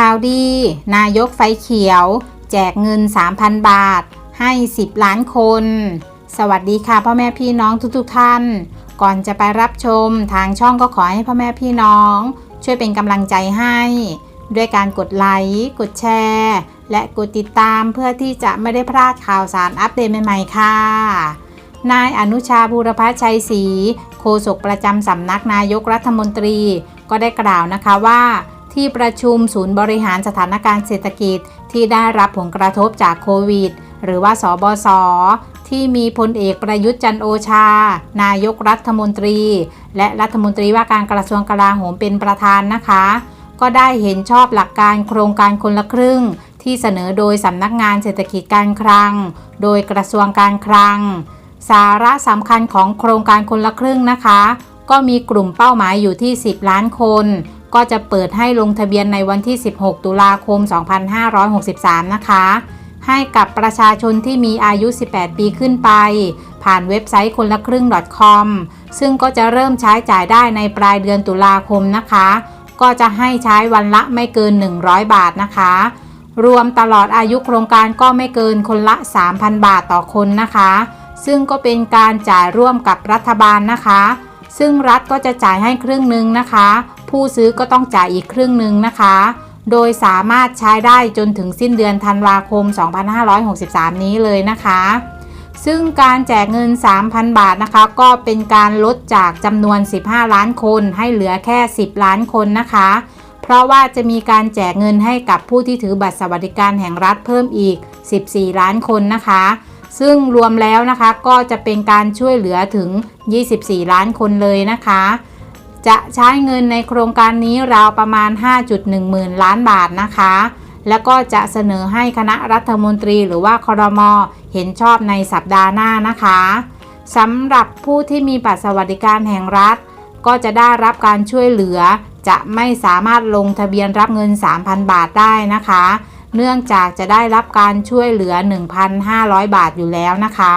ข่าวดี นายกไฟเขียว แจกเงิน 3,000 บาท ให้ 10 ล้านคน สวัสดีค่ะพ่อแม่พี่น้องทุกๆทท่าน ก่อนจะไปรับชมทางช่องก็ขอให้พ่อแม่พี่น้อง ช่วยเป็นกำลังใจให้ ด้วยการกดไลค์กดแชร์ และกดติดตามเพื่อที่จะไม่ได้พลาดข่าวสารอัปเดตใหม่ๆค่ะนายอนุชาบูรพชัยศรีโฆษกประจำสำนักนายกรัฐมนตรี ก็ได้กล่าวนะคะว่า ที่ประชุมศูนย์บริหารสถานการณ์เศรษฐกิจ ที่ได้รับผลกระทบจากโควิด หรือว่าสบศที่มีพลเอกประยุทธ์จันโอชา นายกรัฐมนตรี และรัฐมนตรีว่าการกระทรวงกลาโหมเป็นประธานนะคะ ก็ได้เห็นชอบหลักการโครงการคนละครึ่ง ที่เสนอโดยสำนักงานเศรษฐกิจการคลัง โดยกระทรวงการคลัง สาระสำคัญของโครงการคนละครึ่งนะคะ ก็มีกลุ่มเป้าหมายอยู่ที่ 10 ล้านคน ก็จะเปิดให้ลงทะเบียนในวันที่ 16 ตุลาคม 2563 นะคะ ให้กับประชาชนที่มีอายุ 18 ปีขึ้นไป ผ่านเว็บไซต์คนละครึ่ง .com ซึ่งก็จะเริ่มใช้จ่ายได้ในปลายเดือนตุลาคมนะคะ ก็จะให้ใช้วันละไม่เกิน 100 บาทนะคะ รวมตลอดอายุโครงการก็ไม่เกินคนละ 3,000 บาทต่อคนนะคะ ซึ่งก็เป็นการจ่ายร่วมกับรัฐบาลนะคะ ซึ่งรัฐก็จะจ่ายให้ครึ่งหนึ่งนะคะ ผู้ซื้อก็ต้องจ่ายอีกครึ่งหนึ่งนะคะ โดยสามารถใช้ได้จนถึงสิ้นเดือนธันวาคม 2563 นี้เลยนะคะ ซึ่งการแจกเงิน 3,000 บาทนะคะ ก็เป็นการลดจากจำนวน 15 ล้านคน ให้เหลือแค่ 10 ล้านคนนะคะ เพราะว่าจะมีการแจกเงินให้กับผู้ที่ถือบัตรสวัสดิการแห่งรัฐเพิ่มอีก 14 ล้านคนนะคะซึ่งรวมแล้วนะคะก็จะเป็นการช่วยเหลือถึง 24 ล้านคนเลยนะคะ จะใช้เงินในโครงการนี้ราวประมาณ 5.1หมื่นล้านบาทนะคะ แล้วก็จะเสนอให้คณะรัฐมนตรีหรือว่าครมเห็นชอบในสัปดาห์หน้านะคะสำหรับผู้ที่มีบัตรสวัสดิการแห่งรัฐ ก็จะได้รับการช่วยเหลือ จะไม่สามารถลงทะเบียนรับเงิน 3,000 บาทได้นะคะ เนื่องจากจะได้รับการช่วยเหลือ 1,500 บาทอยู่แล้วนะคะ